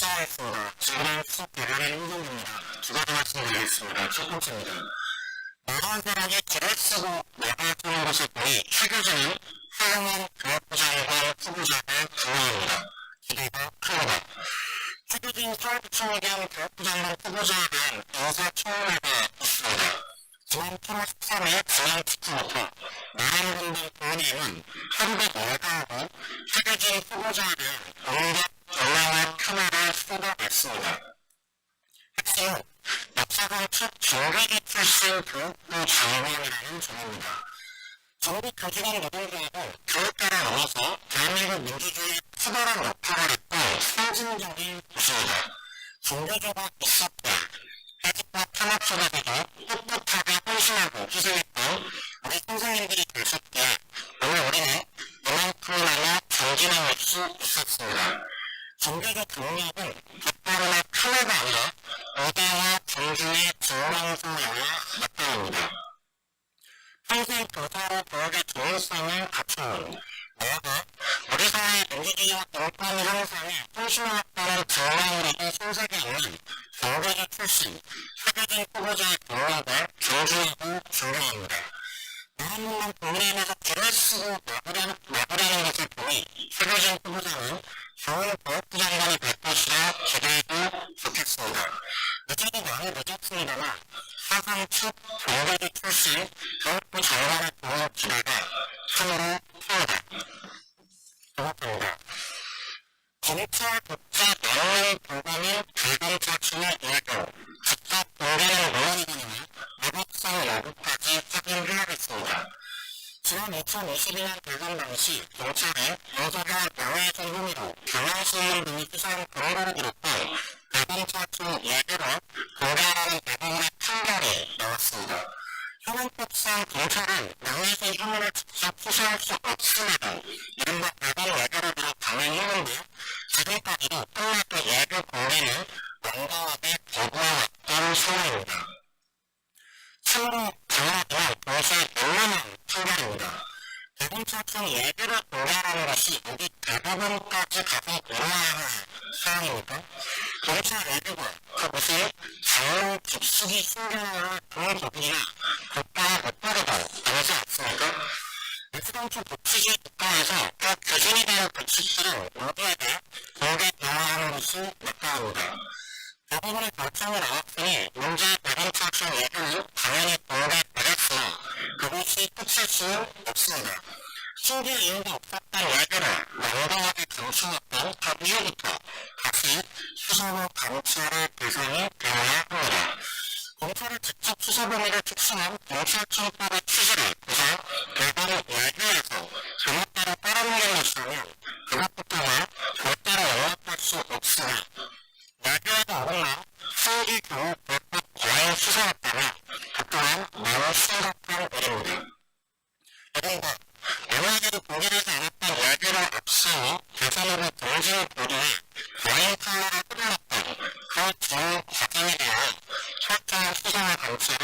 시작하겠습니다. 저는 수업 대단한 운동입니다. 두 가지 말씀드리겠습니다. 첫 번째입니다. 모든 사람이 길을 쓰고 내가 쓰는 것을 보니 사교주는 훌륭한 교육부장관 후보자가 분명합니다. 기대가 큽니다. 사교주인 서울부총에 대한 교육부장관 후보자에 대한 인사청문회가 있습니다. 지난 8월 13일 진행 직후부터 나라를 분들 의원님은 하루가 열가하고 사교주인 후보자에 대한 카메라를 쏟아냈습니다. 학생은 납사관 첫 정계기 출신 교육부 장관이라는 점입니다. 정부 교직원 노동조합은 교육가를 넘어서 대한민국 민주주의의 특별한 역할을 했고 선진적인 곳입니다. 종교조가 있었다. 해직과 탄압 속에서도 꿋꿋하게 헌신하고 희생했던 우리 선생님들이 계셨기에 오늘 우리는 이만큼이나마 존경할 수 있었습니다. 종교적 독립은 칼날가 아니라 의대와 정중의 증명서여야 마땅합니다. 평생 교사로 교육의 중요성을 갖춘 내가 우리 사회의 민주주의와 인권 형성에 헌신해왔다는 증명으로도 손색이 있는 정교조 출신 사교진 후보자의 경력을 존중하고 존경합니다. 무한무한 국민의힘에서 길을 쓰고 내부라는 것을 보니 사교진 후보자는 좋은 교육부 장관이 될 것이라 기대해도 좋겠습니다. 늦어도 많이 늦었습니다만 사상 첫 정교조 출신 교육부 장관을 보는 기대가 참으로 큽니다. 고맙습니다. 진짜 국제 명령 보고는 불공차충의 일도 직접 공개는 물론이거니와 무법성 여부까지 확인해야겠습니다. 지난 2021년 대선 당시 경찰은 윤석열 명예훼손 혐의로 등이 수사한 권고를 비롯해 불공차충 예고로 공개하라는 대법원의 판결이 나왔습니다. 현행법상 경찰은 명예훼손 혐의를 직접 수사할 수 없음에도 이른바 대법 예고를 비롯 강행했는데 지금까지도 끝났던 예고 공개는 완강하게 거부해왔던 상황입니다. 참으로 당연하지만 동시에 놀라운 판결입니다. 대검찰청 예고를 공개하라는 것이 우리 대법원까지 가서 올라야 할 사항입니까? 경찰 예고가 그 무슨 장로 깊숙이 숨겨놓은 그런 부분이나 국가의 못하게도 아니지 않습니까? 일수단체 복지주의 국가에서 각 교진에 대한 법칙들은 모두에게 공개 변화하는 것이 마땅합니다. 대부분의 결정이 나왔으니 문제의 대검찰청 예고는 당연히 공개되겠으나 그것이 끝일 수는 없습니다. 신규 이유가 없었던 예고를 완강하게 감추었던 그 이후부터 다시 수사와 감찰의 대상이 되어야 합니다. 검찰을 직접 수사 범위를 특수한 경찰청법의 취지를 우선 결과를 예고해서 제멋대로 빨아먹는 것이라면 그것부터는 절대로 용납할 수 없으나 예고에도 어긋나 신규 교육 불법 과잉 수사였다면 그 또한 매우 심각한 일입니다. 그런가 영화에도 공개되지 않았던 동진 보도에 과잉 판례를 정치를